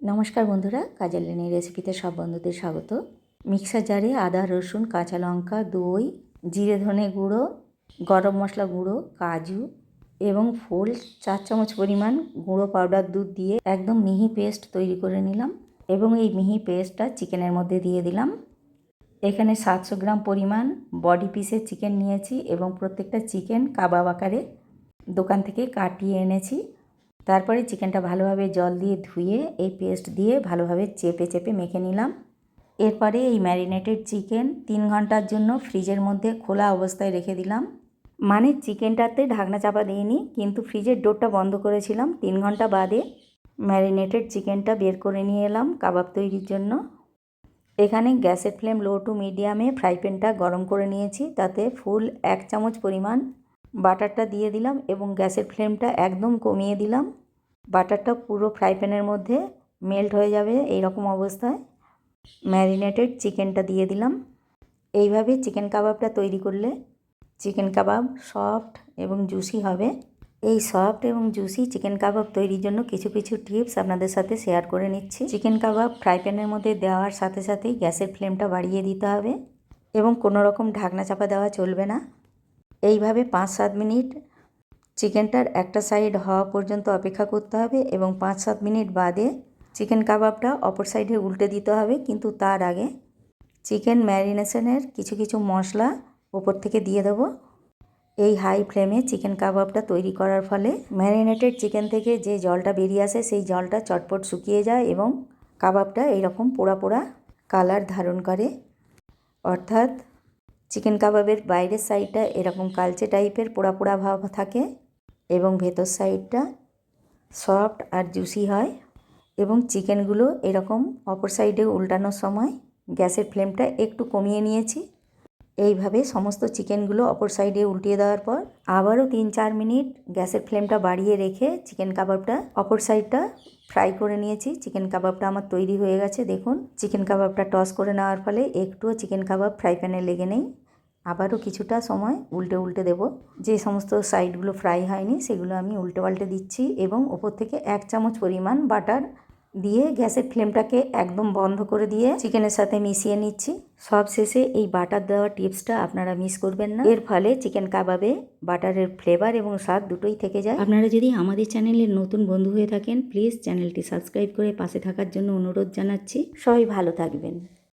নমস্কার বন্ধুরা কাজের লেনি রেসিপিতে সব বন্ধুদের স্বাগত। মিক্সার জারে আদা, রসুন, কাঁচা লঙ্কা, দই, জিরে ধনে গুঁড়ো, গরম মশলা গুঁড়ো, কাজু এবং ফুল চার চামচ পরিমাণ গুঁড়ো পাউডার দুধ দিয়ে একদম মিহি পেস্ট তৈরি করে নিলাম এবং এই মিহি পেস্টটা চিকেনের মধ্যে দিয়ে দিলাম। এখানে সাতশো গ্রাম পরিমাণ বডি পিসের চিকেন নিয়েছি এবং প্রত্যেকটা চিকেন কাবাব আকারে দোকান থেকে কাটিয়ে এনেছি। তারপরে চিকেনটা ভালোভাবে জল দিয়ে ধুয়ে, এই পেস্ট দিয়ে ভালোভাবে চেপে চেপে মেখে নিলাম। এরপরে এই ম্যারিনেটেড চিকেন তিন ঘণ্টার জন্য ফ্রিজের মধ্যে খোলা অবস্থায় রেখে দিলাম। মানে চিকেনটাতে ঢাকনা চাপা দিইনি, কিন্তু ফ্রিজের ডোরটা বন্ধ করেছিলাম তিন ঘণ্টা বাদে। ম্যারিনেটেড চিকেনটা বের করে নিয়ে এলাম কাবাব তৈরির জন্য। এখানে গ্যাসের ফ্লেম লো টু মিডিয়ামে ফ্রাই প্যানটা গরম করে নিয়েছি, তাতে ফুল এক চামচ পরিমাণ বাটারটা দিয়ে দিলাম এবং গ্যাসের ফ্লেমটা একদম কমিয়ে দিলাম। বাটারটা পুরো ফ্রাই প্যানের মধ্যে মেল্ট হয়ে যাবে এই রকম অবস্থায়। ম্যারিনেটেড চিকেনটা দিয়ে দিলাম। এইভাবে চিকেন কাবাবটা তৈরি করলে চিকেন কাবাব সফট এবং জুসি হবে। এই সফট এবং জুসি চিকেন কাবাব তৈরির জন্য কিছু কিছু টিপস আপনাদের সাথে শেয়ার করে নিচ্ছি। চিকেন কাবাব ফ্রাই প্যানের মধ্যে দেওয়ার সাথে সাথেই গ্যাসের ফ্লেমটা বাড়িয়ে দিতে হবে এবং কোনো রকম ঢাকনা চাপা দেওয়া চলবে না। এইভাবে পাঁচ সাত মিনিট চিকেনটার একটা সাইড হওয়া পর্যন্ত অপেক্ষা করতে হবে এবং পাঁচ সাত মিনিট বাদে চিকেন কাবাবটা অপর সাইডে উল্টে দিতে হবে। কিন্তু তার আগে চিকেন ম্যারিনেশনের কিছু কিছু মশলা ওপর থেকে দিয়ে দেবো। এই হাই ফ্লেমে চিকেন কাবাবটা তৈরি করার ফলে ম্যারিনেটেড চিকেন থেকে যে জলটা বেরিয়ে আসে সেই জলটা চটপট শুকিয়ে যায় এবং কাবাবটা এইরকম পোড়া পোড়া কালার ধারণ করে। অর্থাৎ চিকেন কাবাবের বাইরের সাইডটা এরকম কালচে টাইপের পোড়া পোড়া ভাব থাকে এবং ভেতর সাইডটা সফট আর জুসি হয় এবং চিকেনগুলো এরকম অপর সাইডে উল্টানোর সময় গ্যাসের ফ্লেমটা একটু কমিয়ে নিয়েছি। এইভাবে সমস্ত চিকেনগুলো অপর সাইডে উল্টিয়ে দেওয়ার পর আবারও তিন চার মিনিট গ্যাসের ফ্লেমটা বাড়িয়ে রেখে চিকেন কাবাবটা অপর সাইডটা ফ্রাই করে নিয়েছি। চিকেন কাবাবটা আমার তৈরি হয়ে গেছে, দেখুন। চিকেন কাবাবটা টস করে নেওয়ার ফলে একটুও চিকেন কাবাব ফ্রাই প্যানে লেগে নেই। আবারও কিছুটা সময় উল্টে উল্টে দেব। যে সমস্ত সাইডগুলো ফ্রাই হয়নি, সেগুলো আমি উল্টে পাল্টে দিচ্ছি এবং ওপর থেকে এক চামচ পরিমাণ বাটার দিয়ে গ্যাসের ফ্লেমটাকে একদম বন্ধ করে দিয়ে চিকেনের সাথে মিশিয়ে নিচ্ছি। সব শেষে এই বাটার দেওয়া টিপসটা আপনারা মিস করবেন না। এর ফলে চিকেন কাবাবে বাটারের ফ্লেভার এবং স্বাদ দুটোই থেকে যায়। আপনারা যদি আমাদের চ্যানেলের নতুন বন্ধু হয়ে থাকেন প্লিজ চ্যানেলটি সাবস্ক্রাইব করে পাশে থাকার জন্য অনুরোধ জানাচ্ছি। সবাই ভালো থাকবেন।